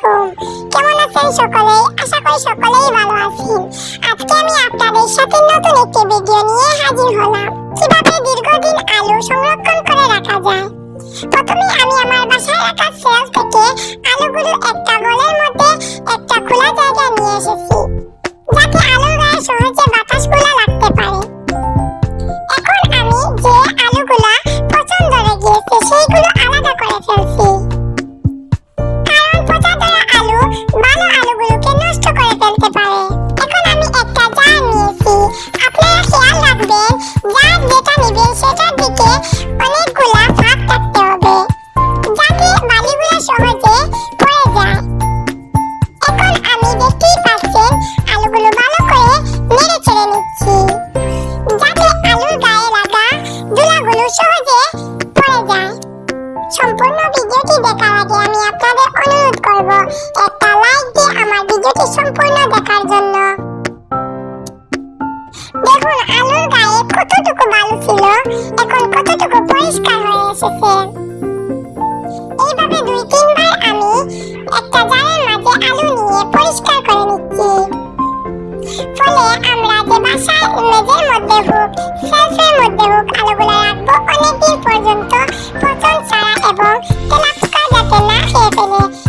আলাইকুম। কেমন আছেন সকলে? আশা করি সকলেই ভালো আছেন। আজকে আমি আপনাদের সাথে নতুন একটি ভিডিও নিয়ে হাজির হলাম। কীভাবে দীর্ঘদিন আলু সংরক্ষণ করে রাখা যায়? প্রথমে আমি আমার বাসায় রাখা সেল থেকে সহজে পড়ে যায়। সম্পূর্ণ ভিডিওটি দেখার আগে আমি আপনাদের অনুরোধ করব, একটা লাইক দিয়ে আমার ভিডিওটি সম্পূর্ণ দেখার জন্য। দেখুন, আলুর গায়ে কতটুকু বালু ছিল, এখন কতটুকু পরিষ্কার হয়ে এসেছে। এইভাবে দুই তিনবার আমি একটা জারের ね。